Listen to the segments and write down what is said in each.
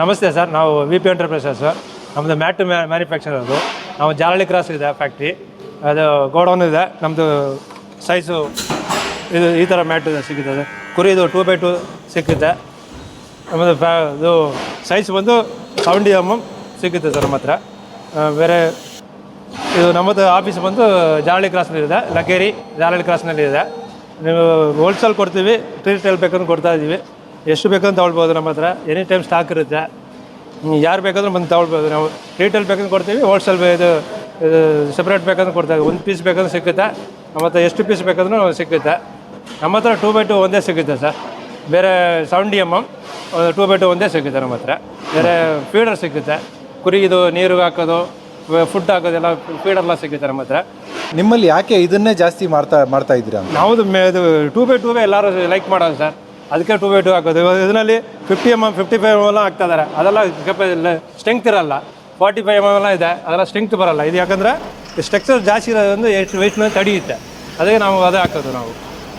ನಮಸ್ತೆ ಸರ್, ನಾವು V P enterprises ನಮ್ಮದು ಮ್ಯಾಟ್ ಮ್ಯಾನುಫ್ಯಾಕ್ಚರ್ ಅದು. ನಾವು ಜಾಲಹಳ್ಳಿ ಕ್ರಾಸ್ ಇದೆ ಫ್ಯಾಕ್ಟ್ರಿ. ಅದು ಗೋಡೌನ್ ಇದೆ. ನಮ್ಮದು ಸೈಜು ಇದು ಈ ಥರ ಮ್ಯಾಟ್ ಸಿಗುತ್ತದೆ ಕುರಿದು ಟೂ ಬೈ ಟೂ ಸಿಕ್ಕುತ್ತೆ ನಮ್ಮದು ಫ್ಯಾ, ಇದು ಸೈಜ್ ಬಂದು ಸೆವೆಂಟಿ ಎಂ ಎಂ ಸಿಕ್ಕುತ್ತೆ ಸರ್ ನಮ್ಮ ಹತ್ರ. ಬೇರೆ ಇದು ನಮ್ಮದು ಆಫೀಸ್ ಬಂದು ಜಾಲಹಳ್ಳಿ ಕ್ರಾಸ್ನಲ್ಲಿದೆ ಲಗೇರಿ ಜಾಲಹಳ್ಳಿ ಕ್ರಾಸ್ನಲ್ಲಿದೆ ನೀವು ಹೋಲ್ಸೇಲ್ ಕೊಡ್ತೀವಿ ರೀಟೇಲ್ ಬೇಕಂದ್ರೆ ಕೊಡ್ತಾ ಇದ್ದೀವಿ ಎಷ್ಟು ಬೇಕಂತ ತೊಗೊಳ್ಬೋದು ನಮ್ಮ ಹತ್ರ. ಎನಿ ಟೈಮ್ ಸ್ಟಾಕ್ ಇರುತ್ತೆ. ಯಾರು ಬೇಕಾದ್ರೂ ಬಂದು ತೊಗೊಳ್ಬೋದು. ನಾವು ರೀಟೇಲ್ ಬೇಕಂದ್ರೆ ಕೊಡ್ತೀವಿ ಹೋಲ್ಸೇಲ್ ಇದು ಇದು ಸಪ್ರೇಟ್ ಬೇಕಂದ್ರೆ ಕೊಡ್ತಾ ಒಂದು ಪೀಸ್ ಬೇಕಂದ್ರೆ ಸಿಗುತ್ತೆ ನಮ್ಮ ಹತ್ರ ಎಷ್ಟು ಪೀಸ್ ಬೇಕಂದ್ರೂ ಸಿಗುತ್ತೆ ನಮ್ಮ ಹತ್ರ ಟೂ ಬೈ ಟು ಒಂದೇ ಸಿಗುತ್ತೆ ಸರ್? ಬೇರೆ seventy M M two by two ಒಂದೇ ಸಿಗುತ್ತೆ ನಮ್ಮ ಹತ್ರ? ಬೇರೆ ಫೀಡರ್ ಸಿಗುತ್ತೆ ಕುರಿಗಿದು ನೀರು ಹಾಕೋದು ಫುಡ್ ಹಾಕೋದೆಲ್ಲ ಫೀಡೆಲ್ಲ ಸಿಗುತ್ತೆ ನಮ್ಮ ಹತ್ರ? ನಿಮ್ಮಲ್ಲಿ ಯಾಕೆ ಇದನ್ನೇ ಜಾಸ್ತಿ ಮಾಡ್ತಾ ಮಾಡ್ತಾ ಇದ್ದೀರಾ ಹೌದು ನಾವು ಇದು ಟೂ ಬೈ ಟೂ ಎಲ್ಲರೂ ಲೈಕ್ ಮಾಡೋದು ಸರ್. ಅದಕ್ಕೆ ಟೂ ಬೈ ಟೂ ಹಾಕೋದು. ಇವಾಗ ಇದರಲ್ಲಿ fifty M M fifty five M M ಹಾಕ್ತಾ ಇದ್ದಾರೆ. ಅದೆಲ್ಲ ಸ್ಟ್ರೆಂತ್ ಇರಲ್ಲ. ಫಾರ್ಟಿ ಫೈವ್ ಎಂ ಎಲ್ಲ ಇದೆ. ಅದೆಲ್ಲ ಸ್ಟ್ರೆಂತ್ ಬರಲ್ಲ. ಇದು ಯಾಕಂದರೆ ಸ್ಟ್ರಕ್ಚರ್ ಜಾಸ್ತಿ ಇರೋದ್ರಿಂದ ಎಷ್ಟು ವೆಯ್ಟ್ನ ತಡೆಯುತ್ತೆ. ಅದಕ್ಕೆ ನಾವು ಅದೇ ಹಾಕೋದು ನಾವು.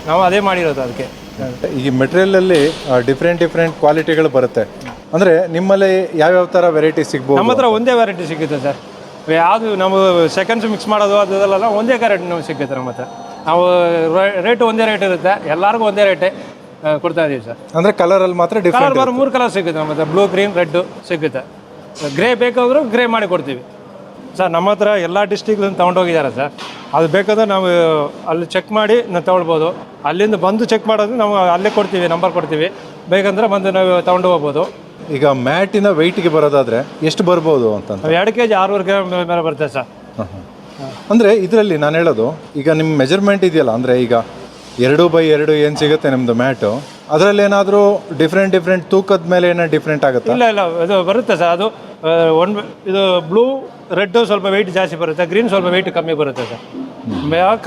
ನಾವು ಅದೇ ಮಾಡಿರೋದು ಅದಕ್ಕೆ. ಈ ಮೆಟೀರಿಯಲಲ್ಲಿ ಡಿಫ್ರೆಂಟ್ ಡಿಫ್ರೆಂಟ್ ಕ್ವಾಲಿಟಿಗಳು ಬರುತ್ತೆ. ಅಂದರೆ ನಿಮ್ಮಲ್ಲಿ ಯಾವ್ಯಾವ ಥರ ವೆರೈಟಿ ಸಿಗ್ಬೋದು ನಮ್ಮ ಹತ್ರ ಒಂದೇ ವೆರೈಟಿ ಸಿಗುತ್ತೆ ಸರ್. ಯಾವುದು ನಾವು ಸೆಕೆಂಡ್ಸ್ ಮಿಕ್ಸ್ ಮಾಡೋದು ಅದೆಲ್ಲ ಒಂದೇ ಕರೆಂಟ್ ನಮಗೆ ಸಿಗುತ್ತೆ ನಮ್ಮ ಹತ್ರ. ನಾವು ರೇಟ್ ಒಂದೇ ರೇಟ್ ಇರುತ್ತೆ. ಎಲ್ಲರಿಗೂ ಒಂದೇ ರೇಟೇ ಕೊಡ್ತಾ ಇದ್ದೀವಿ ಸರ್. ಅಂದರೆ ಕಲರಲ್ಲಿ ಮಾತ್ರ ಕಲರ್ ಡಿಫ್ರೆಂಟ್ ಬರೋ ಮೂರು ಕಲರ್ ಸಿಗುತ್ತೆ ನಮ್ಮ ಹತ್ರ ಬ್ಲೂ ಗ್ರೀನ್ ರೆಡ್ಡು ಸಿಗುತ್ತೆ. ಗ್ರೇ ಬೇಕಾದರೂ ಗ್ರೇ ಮಾಡಿ ಕೊಡ್ತೀವಿ. ಸರ್ ನಮ್ಮ ಹತ್ರ ಎಲ್ಲ ಡಿಸ್ಟಿಕ್ಲಿಂದ ತೊಗೊಂಡೋಗಿದ್ದಾರೆ ಸರ್. ಅದು ಬೇಕಾದ್ರೆ ನಾವು ಅಲ್ಲಿ ಚೆಕ್ ಮಾಡಿ ನಾವು ತೊಗೊಳ್ಬೋದು. ಅಲ್ಲಿಂದ ಬಂದು ಚೆಕ್ ಮಾಡೋದು ನಾವು ಅಲ್ಲೇ ಕೊಡ್ತೀವಿ ನಂಬರ್ ಕೊಡ್ತೀವಿ. ಬೇಕಂದ್ರೆ ಬಂದು ನಾವು ತೊಗೊಂಡು ಹೋಗ್ಬೋದು. ಈಗ ಮ್ಯಾಟಿನ ವೆಯ್ಟಿಗೆ ಬರೋದಾದರೆ ಎಷ್ಟು ಬರ್ಬೋದು ಅಂತ ನಾವು ಎರಡು ಕೆ ಜಿ ಆರುವರೆ ಕೆ ಮೇಲೆ ಬರುತ್ತೆ ಸರ್. ಅಂದರೆ ಇದರಲ್ಲಿ ನಾನು ಹೇಳೋದು ಈಗ ನಿಮ್ಮ ಮೆಜರ್ಮೆಂಟ್ ಇದೆಯಲ್ಲ ಅಂದರೆ ಈಗ ಎರಡು ಬೈ ಎರಡು ಏನು ಸಿಗುತ್ತೆ ನಿಮ್ಮದು ಮ್ಯಾಟು? ಅದರಲ್ಲಿ ಏನಾದರೂ ಡಿಫ್ರೆಂಟ್ ಡಿಫ್ರೆಂಟ್ ತೂಕದ ಮೇಲೆ ಏನೋ ಡಿಫ್ರೆಂಟ್ ಆಗುತ್ತೆ? ಇಲ್ಲ ಇಲ್ಲ ಇದು ಬರುತ್ತೆ ಸರ್. ಅದು ಒನ್ ಇದು ಬ್ಲೂ ರೆಡ್ ಸ್ವಲ್ಪ ವೆಯ್ಟ್ ಜಾಸ್ತಿ ಬರುತ್ತೆ. ಗ್ರೀನ್ ಸ್ವಲ್ಪ ವೆಯ್ಟ್ ಕಮ್ಮಿ ಬರುತ್ತೆ ಸರ್.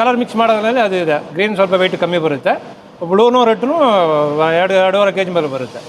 ಕಲರ್ ಮಿಕ್ಸ್ ಮಾಡೋದ್ರಲ್ಲಿ ಅದು ಇದೆ. ಗ್ರೀನ್ ಸ್ವಲ್ಪ ವೆಯ್ಟ್ ಕಮ್ಮಿ ಬರುತ್ತೆ. ಬ್ಲೂನು ರೆಡ್ನು ಎರಡು ಎರಡೂವರೆ ಕೆ ಜಿ ಮೇಲೆ ಬರುತ್ತೆ.